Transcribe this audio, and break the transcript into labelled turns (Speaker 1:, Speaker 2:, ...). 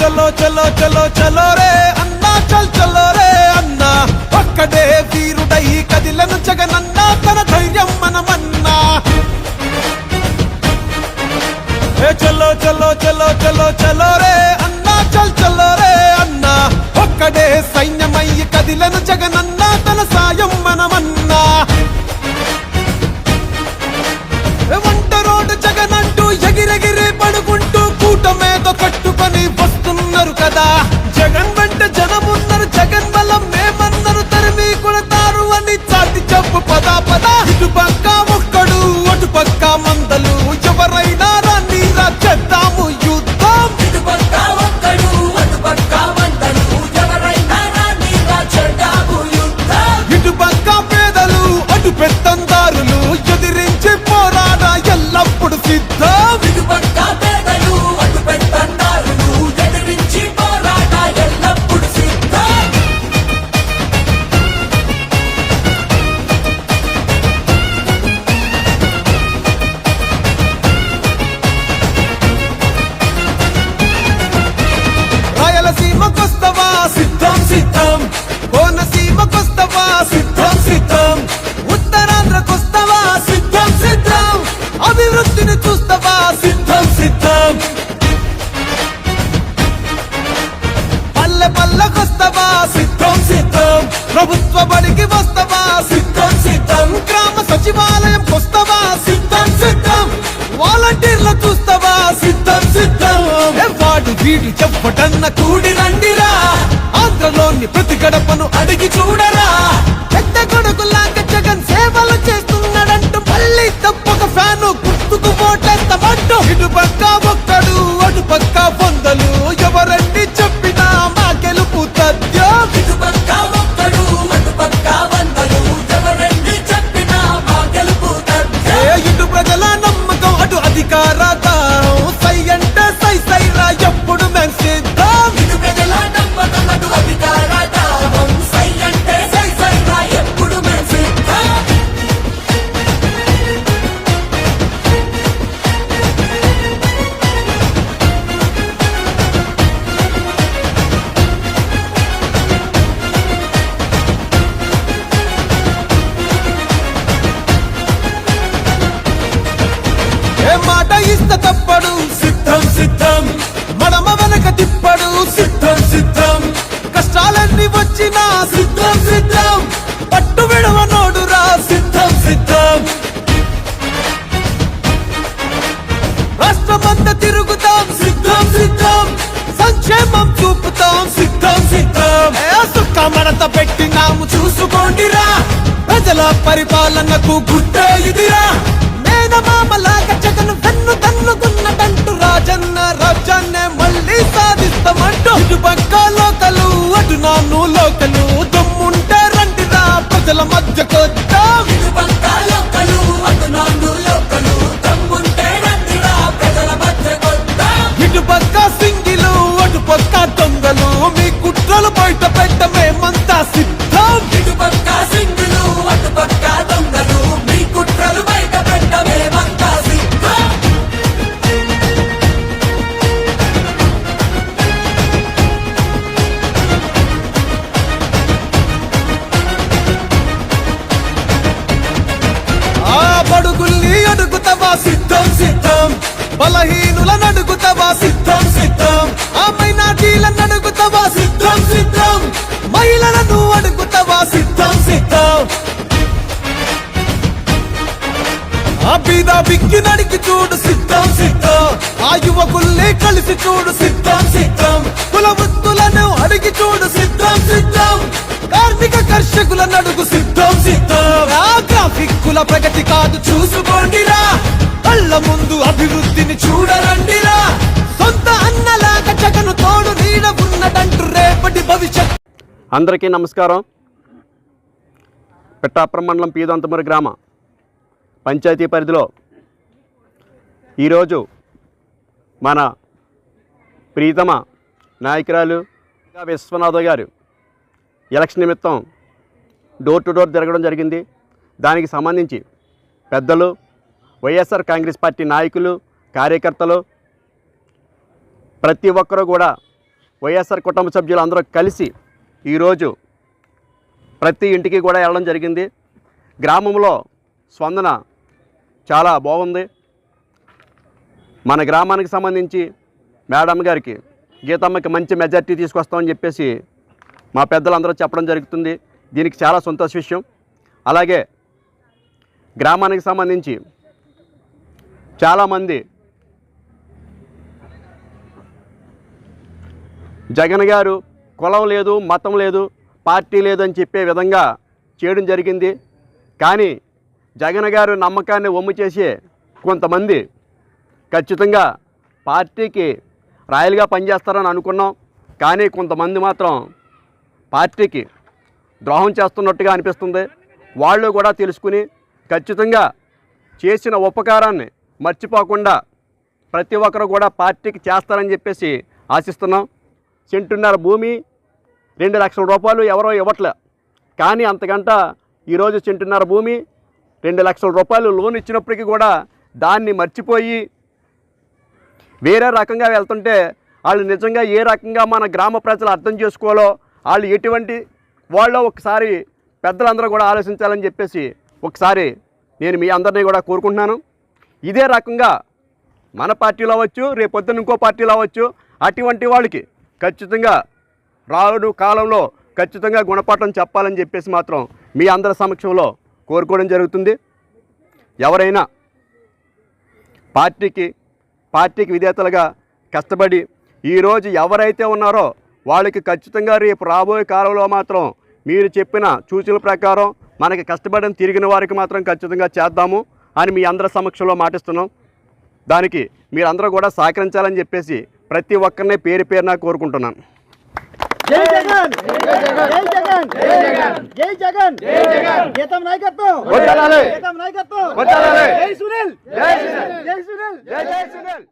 Speaker 1: చలో చలో చలో చలో రే అన్నా చల్ చలో రే అన్నా. ఒక్కడే వీరుడై కదిలను జగనన్నా తన ధైర్యం మనమన్నా. ఏ చలో చలో చలో చలో చలో రే అన్నా చల్ చలో రే అన్నా. ఒక్కడే సైన్యమయ్యి కదిలను జగనన్నా పద ఇటు పక్క ఒక్కడు అటు పక్క మందలు. ఎవరైనా రాని రా చేద్దాము యుద్ధం.
Speaker 2: ఇటుపక్క ఒక్కడు, అటుపక్క వందలు, ఎవరైనా రాని రా చెడ్డాము యుద్ధం.
Speaker 1: ఇటు పక్క పేదలు అటు పెత్తందారులు ఎదిరించి పోరాడ ఎల్లప్పుడు సిద్ధం. వీడు కూడి రండిరా. ఆంధ్రలోని ప్రతి గడపను అడిగి చూడరా. వచ్చినా సిద్ధం సిద్ధం. పట్టు విడవ నోడురా సిద్ధం సిద్ధం. రాష్ట్రమంతా తిరుగుతాం సిద్ధం సిద్ధం. సంక్షేమం చూపుతాం సిద్ధం సిద్ధం. ఏ పెట్టినాము చూసుకోండిరా. ప్రజల పరిపాలనకు గుడ్డ ఇదిరా. మేనమామలా నడుగుతావా? సిద్ధం
Speaker 2: సిద్ధం.
Speaker 1: ఆ మైనార్టీలను అడుగుతావా సిద్ధం సిద్ధం. మహిళలను అడుగుతావా? సిద్ధం సిద్ధం. ఆ బీద బిక్కి నడికి చూడు సిద్ధం సిద్ధం. ఆ యువకుల్నే కలిసి చూడు సిద్ధం సిద్ధం. కుల వృత్తులను అడిగి చూడు సిద్ధం సిద్ధం. కార్మిక కర్షకుల నడుగు సిద్ధం సిద్ధం. ఆ గ్రాఫిక్ కుల ప్రగతి కాదు చూసుకోండిరా.
Speaker 3: అందరికీ నమస్కారం. పిట్టాపురం మండలం పీదంతమూరి గ్రామ పంచాయతీ పరిధిలో ఈరోజు మన ప్రీతమ నాయకురాలు విశ్వనాథ గారు ఎలక్షన్ నిమిత్తం డోర్ టు డోర్ తిరగడం జరిగింది. దానికి సంబంధించి పెద్దలు వైఎస్ఆర్ కాంగ్రెస్ పార్టీ నాయకులు కార్యకర్తలు ప్రతి ఒక్కరూ కూడా వైఎస్ఆర్ కుటుంబ సభ్యులు అందరూ కలిసి ఈరోజు ప్రతి ఇంటికి కూడా వెళ్ళడం జరిగింది. గ్రామంలో స్పందన చాలా బాగుంది. మన గ్రామానికి సంబంధించి మేడం గారికి గీతమ్మకి మంచి మెజార్టీ తీసుకొస్తామని చెప్పేసి మా పెద్దలందరూ చెప్పడం జరుగుతుంది. దీనికి చాలా సంతోష విషయం. అలాగే గ్రామానికి సంబంధించి చాలామంది జగన్ గారు కులం లేదు మతం లేదు పార్టీ లేదు అని చెప్పే విధంగా చేయడం జరిగింది. కానీ జగన్ గారు నమ్మకాన్ని ఒమ్ము చేసే కొంతమంది ఖచ్చితంగా పార్టీకి రాయలుగా పనిచేస్తారని అనుకున్నాం. కానీ కొంతమంది మాత్రం పార్టీకి ద్రోహం చేస్తున్నట్టుగా అనిపిస్తుంది. వాళ్ళు కూడా తెలుసుకుని ఖచ్చితంగా చేసిన ఉపకారాన్ని మర్చిపోకుండా ప్రతి ఒక్కరు కూడా పార్టీకి చేస్తారని చెప్పేసి ఆశిస్తున్నాం. సెంటున్నర భూమి రెండు లక్షల రూపాయలు ఎవరో ఇవ్వట్లే. కానీ అంతకంట ఈరోజు సెంటున్నర భూమి రెండు లక్షల రూపాయలు లోన్ ఇచ్చినప్పటికీ కూడా దాన్ని మర్చిపోయి వేరే రకంగా వెళ్తుంటే వాళ్ళు నిజంగా ఏ రకంగా మన గ్రామ ప్రజలు అర్థం చేసుకోవాలో వాళ్ళు ఎటువంటి వాళ్ళో ఒకసారి పెద్దలందరూ కూడా ఆలోచించాలని చెప్పేసి ఒకసారి నేను మీ అందరినీ కూడా కోరుకుంటున్నాను. ఇదే రకంగా మన పార్టీలో అవ్వచ్చు రేపొద్దున ఇంకో పార్టీలో అవ్వచ్చు అటువంటి వాళ్ళకి ఖచ్చితంగా రాను కాలంలో ఖచ్చితంగా గుణపాఠం చెప్పాలని చెప్పేసి మాత్రం మీ అందరి సమక్షంలో కోరుకోవడం జరుగుతుంది. ఎవరైనా పార్టీకి పార్టీకి విధేతలుగా కష్టపడి ఈరోజు ఎవరైతే ఉన్నారో వాళ్ళకి ఖచ్చితంగా రేపు రాబోయే కాలంలో మాత్రం మీరు చెప్పిన సూచనల ప్రకారం మనకి కష్టపడిన తిరిగిన వారికి మాత్రం ఖచ్చితంగా చేద్దాము అని మీ అందరి సమక్షంలో మాటిస్తున్నాం. దానికి మీరందరూ కూడా సహకరించాలని చెప్పేసి ప్రతి ఒక్కరిని పేరు పేరున కోరుకుంటున్నాను.
Speaker 4: జై జగన్! జై జగన్! జై జగన్! జై జగన్! గీతం నాయకత్వం!
Speaker 3: కొట్టాలి.
Speaker 4: గీతం నాయకత్వం!
Speaker 3: కొట్టాలి.
Speaker 4: జై సునీల్!
Speaker 3: జై సునీల్.
Speaker 4: జై సునీల్!
Speaker 3: జై జై సునీల్!